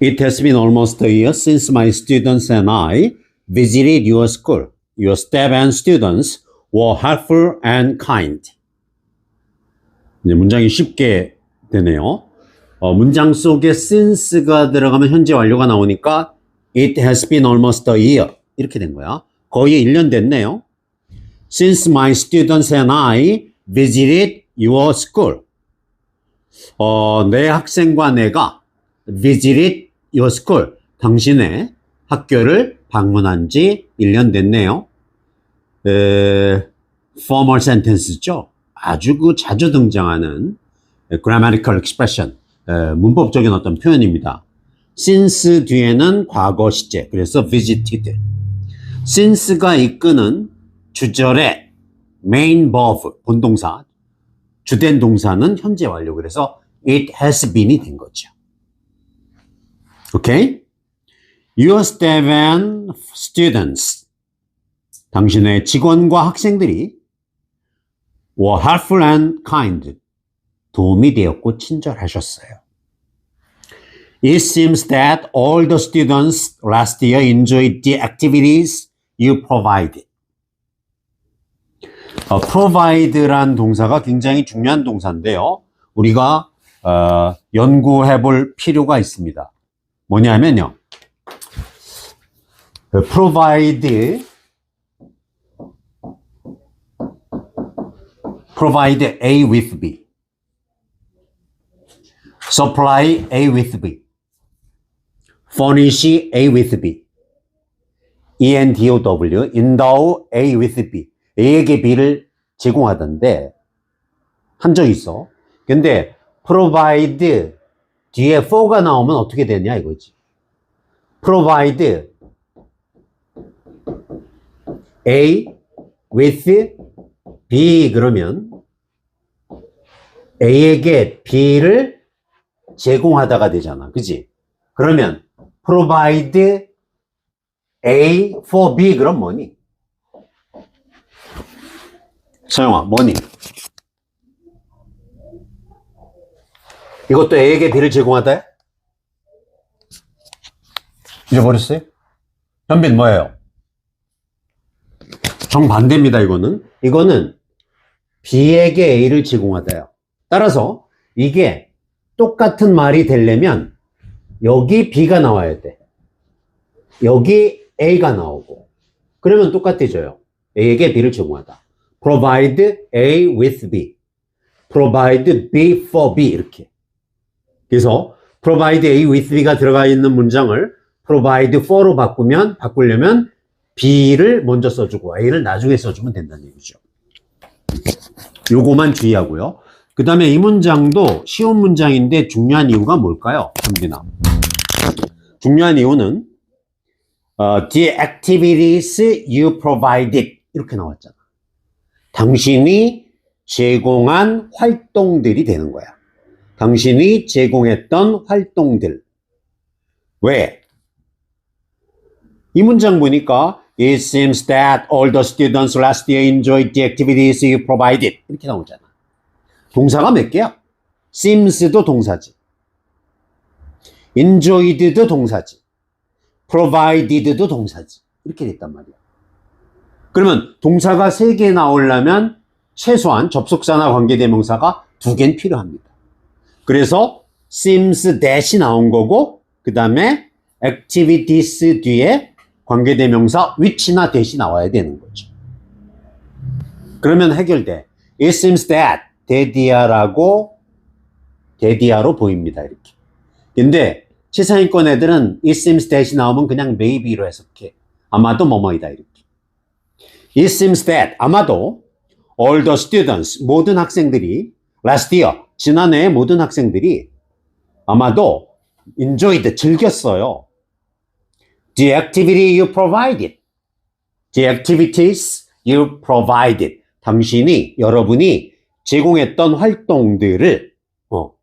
It has been almost a year since my students and I visited your school. Your staff and students were helpful and kind. 문장이 쉽게 되네요. 어, 문장 속에 since가 들어가면 현재 완료가 나오니까 it has been almost a year 이렇게 된 거야. 거의 1년 됐네요. Since my students and I visited your school. 어, 내 학생과 내가 visited your school. 당신의 학교를 방문한 지 1년 됐네요. 에, formal sentence죠. 아주 그 자주 등장하는 grammatical expression, 에, 문법적인 어떤 표현입니다. since 뒤에는 과거 시제, 그래서 visited. since가 이끄는 주절의 main verb, 본동사, 주된 동사는 현재 완료. 그래서 it has been이 된 거죠. 오케이? Your staff and students. 당신의 직원과 학생들이 were helpful and kind. 도움이 되었고 친절하셨어요. It seems that all the students last year enjoyed the activities you provided. 어, provide란 동사가 굉장히 중요한 동사인데요. 우리가 어, 연구해 볼 필요가 있습니다. 뭐냐면요. 그 provide provide A with B. supply A with B. furnish A with B. E ENDOW, endow A with B. A에게 B를 제공하던데, 한 적 있어. 근데, provide 뒤에 for가 나오면 어떻게 되냐 이거지. provide A with B 그러면 A에게 B를 제공하다가 되잖아. 그지? 그러면 provide A for B 그럼 뭐니? 서영아, 뭐니? 이것도 A에게 B를 제공하다? 잊어버렸어요? 현빈 뭐예요? 정반대입니다, 이거는. 이거는 B에게 A를 제공하다요. 따라서 이게 똑같은 말이 되려면 여기 B가 나와야 돼. 여기 A가 나오고. 그러면 똑같아져요. A에게 B를 제공하다. provide A with B. provide B for B 이렇게. 그래서 provide A with B가 들어가 있는 문장을 provide for로 바꾸면 바꾸려면 B를 먼저 써주고 A를 나중에 써주면 된다는 얘기죠. 요거만 주의하고요. 그 다음에 이 문장도 쉬운 문장인데 중요한 이유가 뭘까요? 현빈아. 중요한 이유는 어, the activities you provided 이렇게 나왔잖아. 당신이 제공한 활동들이 되는 거야. 당신이 제공했던 활동들. 왜? 이 문장 보니까 It seems that all the students last year enjoyed the activities you provided. 이렇게 나오잖아. 동사가 몇 개야? seems도 동사지. enjoyed도 동사지. provided도 동사지. 이렇게 됐단 말이야. 그러면 동사가 세 개 나오려면 최소한 접속사나 관계대명사가 두 개는 필요합니다. 그래서 seems that이 나온 거고 그 다음에 activities 뒤에 관계대명사 which나 that이 나와야 되는 거죠. 그러면 해결돼. It seems that 데디아라고 데디아로 보입니다. 이렇게. 근데 최상위권 애들은 it seems that이 나오면 그냥 maybe로 해석해. 아마도 뭐뭐이다 이렇게. It seems that 아마도 all the students 모든 학생들이 last year 지난해 모든 학생들이 아마도 enjoyed 즐겼어요. The activity you provided. The activities you provided. 당신이 여러분이 제공했던 활동들을 어,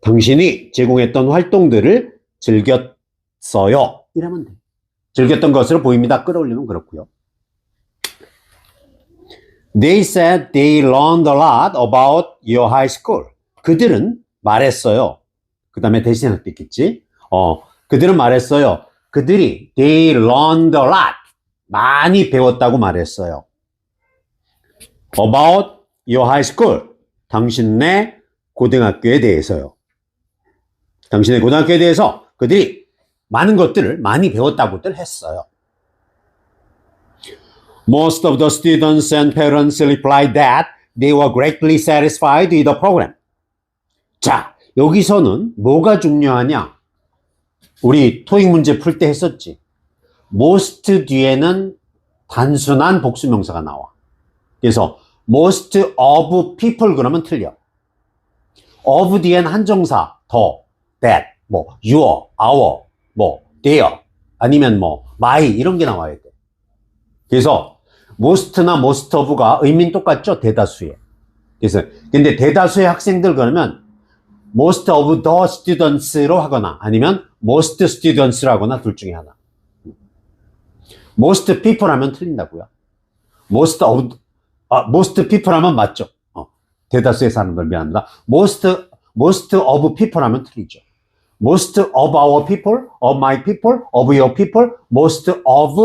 당신이 제공했던 활동들을 즐겼어요. 이러면 돼. 즐겼던 것으로 보입니다. 끌어올리면 그렇고요. They said they learned a lot about your high school. 그들은 말했어요. 그 다음에 대신에 있겠지. 어, 그들은 말했어요. 그들이 they learned a lot. 많이 배웠다고 말했어요. About your high school. 당신네 고등학교에 대해서요. 당신의 고등학교에 대해서 그들이 많은 것들을 많이 배웠다고들 했어요. Most of the students and parents replied that they were greatly satisfied with the program. 자, 여기서는 뭐가 중요하냐? 우리 토익 문제 풀 때 했었지. most 뒤에는 단순한 복수명사가 나와. 그래서 most of people 그러면 틀려. of 뒤엔 한정사, 더, that, 뭐, your, our, 뭐, their, 아니면 뭐, my 이런 게 나와야 돼. 그래서 most나 most of가 의미는 똑같죠? 대다수의. 그래서 근데 대다수의 학생들 그러면 most of the students로 하거나 아니면 most students로 하거나 둘 중에 하나. most people 하면 틀린다고요. most of 아, most people 하면 맞죠. 어, 대다수의 사람들 미안합니다. most most of people 하면 틀리죠. most of our people, of my people, of your people, most of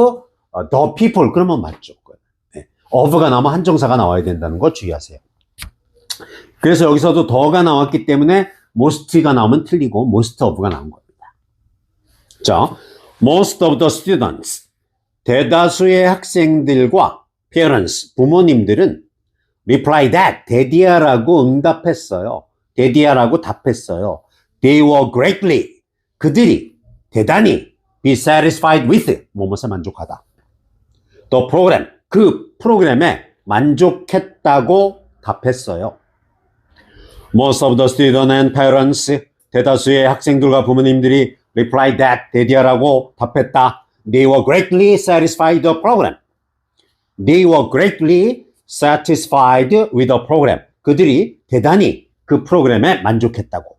어, the people 그러면 맞죠. 네. of가 나오면 한정사가 나와야 된다는 거 주의하세요. 그래서 여기서도 더가 나왔기 때문에 most가 나오면 틀리고 most of가 나온 겁니다. 자, most of the students 대다수의 학생들과 parents 부모님들은 reply that 대디아라고 응답했어요. 대디아라고 답했어요. They were greatly 그들이 대단히 be satisfied with 뭐뭐에 만족하다. The program 그 프로그램에 만족했다고 답했어요. Most of the students and parents 대다수의 학생들과 부모님들이 replied that 대디아라고 답했다. They were greatly satisfied the program. They were greatly satisfied with the program. 그들이 대단히 그 프로그램에 만족했다고.